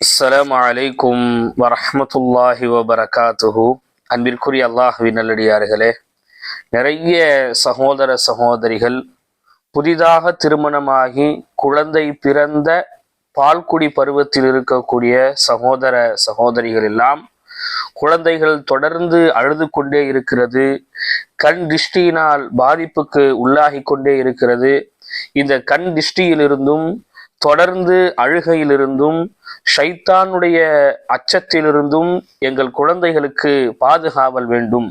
அஸ்லாம் வலைக்கும் வரமத்துல்லாஹி வபரகாத்துஹு. அன்பிற்குரிய அல்லாஹுவின் நல்லடியார்களே நிறைய சகோதர சகோதரிகள் புதிதாக திருமணமாகி குழந்தை பிறந்த பால்குடி பருவத்தில் இருக்கக்கூடிய சகோதர சகோதரிகள் எல்லாம் குழந்தைகள் தொடர்ந்து அழுது கொண்டே இருக்கிறது கண் திஷ்டியினால் பாதிப்புக்கு உள்ளாகி கொண்டே இருக்கிறது. இந்த கண் திஷ்டியிலிருந்தும் தொடர்ந்து அழுகையிலிருந்தும் ஷைத்தானுடைய அச்சத்திலிருந்தும் எங்கள் குழந்தைகளுக்கு பாதுகாவல் வேண்டும்.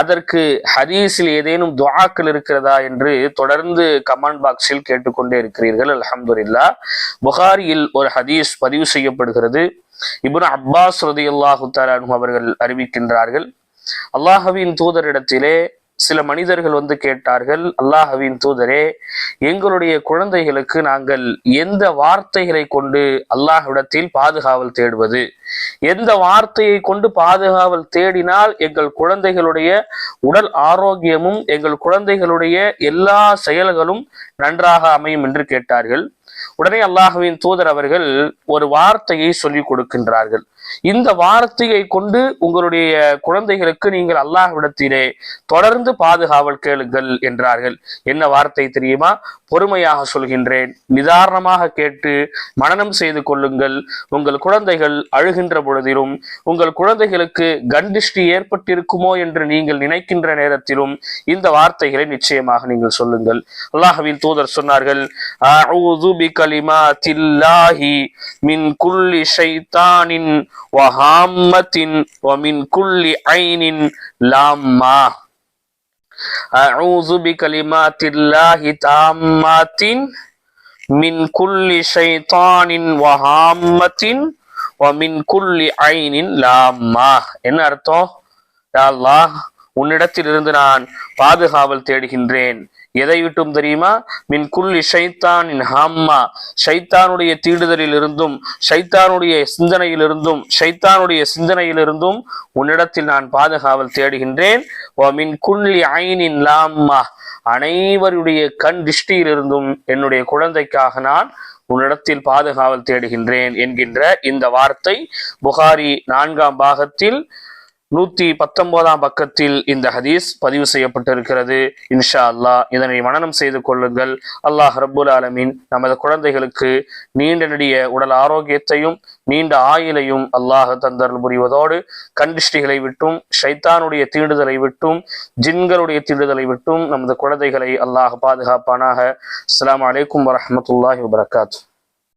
அதற்கு ஹதீஸில் ஏதேனும் துவாக்கள் இருக்கிறதா என்று தொடர்ந்து கமெண்ட் பாக்ஸில் கேட்டுக்கொண்டே இருக்கிறீர்கள். அலமதுல்லா புகாரியில் ஒரு ஹதீஸ் பதிவு செய்யப்படுகிறது. இப்னு அப்பாஸ் ரதியல்லாஹு தாலும் அவர்கள் அறிவிக்கின்றார்கள். அல்லாஹவின் தூதரிடத்திலே சில மனிதர்கள் வந்து கேட்டார்கள் அல்லாஹவின் தூதரே எங்களுடைய குழந்தைகளுக்கு நாங்கள் எந்த வார்த்தைகளை கொண்டு அல்லாஹ்விடத்தில் பாதுகாவல் தேடுவது? எந்த வார்த்தையை கொண்டு பாதுகாவல் தேடினால் எங்கள் குழந்தைகளுடைய உடல் ஆரோக்கியமும் எங்கள் குழந்தைகளுடைய எல்லா செயல்களும் நன்றாக அமையும் என்று கேட்டார்கள். உடனே அல்லாஹுவின் தூதர் அவர்கள் ஒரு வார்த்தையை சொல்லிக் கொடுக்கின்றார்கள். இந்த வார்த்தையை கொண்டு உங்களுடைய குழந்தைகளுக்கு நீங்கள் அல்லாஹ்விடத்திலே தொடர்ந்து பாதுகாவல் கேளுங்கள் என்றார்கள். என்ன வார்த்தை தெரியுமா? பொறுமையாக சொல்கின்றேன். நிதாரணமாக கேட்டு மனனம் செய்து கொள்ளுங்கள். உங்கள் குழந்தைகள் அழுகின்ற பொழுதிலும் உங்கள் குழந்தைகளுக்கு கண்டிஷ்டி ஏற்பட்டிருக்குமோ என்று நீங்கள் நினைக்கின்ற நேரத்திலும் இந்த வார்த்தைகளை நிச்சயமாக நீங்கள் சொல்லுங்கள். அல்லாஹவின் தூதர் சொன்னார்கள் அஊது மின் குல்லி ஷைத்தானின் வஹாம்மத்தின் வமின் குல்லி ஐனின் லாம்மா أعوذ بكلمات الله تامات من كل شيطان وهامة ومن كل عين لامة என்ன அர்த்தம் யா அல்லாஹ் உன்னிடத்திலிருந்து நான் பாதுகாவல் தேடுகின்றேன். எதை விட்டும் தெரியுமா? மின் குல்லி ஷைத்தானின் ஹாம்மா. ஷைத்தானுடைய தீண்டுதலில் இருந்தும் ஷைத்தானுடைய சிந்தனையிலிருந்தும் ஷைத்தானுடைய சிந்தனையிலிருந்தும் உன்னிடத்தில் நான் பாதுகாவல் தேடுகின்றேன். ஓ மின் குல்லி ஐனின் லாம்மா. அனைவருடைய கண் திருஷ்டியிலிருந்தும் என்னுடைய குழந்தைக்காக நான் உன்னிடத்தில் பாதுகாவல் தேடுகின்றேன் என்கின்ற இந்த வார்த்தை புகாரி நான்காம் பாகத்தில் நூத்தி பத்தொன்பதாம் பக்கத்தில் இந்த ஹதீஸ் பதிவு செய்யப்பட்டிருக்கிறது. இன்ஷா அல்லாஹ் இதனை மனனம் செய்து கொள்ளுங்கள். அல்லாஹ் ரபுல் ஆலமின் நமது குழந்தைகளுக்கு நீண்ட நெடிய உடல் ஆரோக்கியத்தையும் நீண்ட ஆயுளையும் அல்லாஹ் தந்தருள் புரிவதோடு கண்டிஷ்டிகளை விட்டும் ஷைத்தானுடைய தீண்டுதலை விட்டும் ஜின்களுடைய தீண்டுதலை விட்டும் நமது குழந்தைகளை அல்லாஹ் பாதுகாப்பானாக. அஸ்லாம் வலைக்கம் வரமத்துல்லாஹி வபரகாத்து.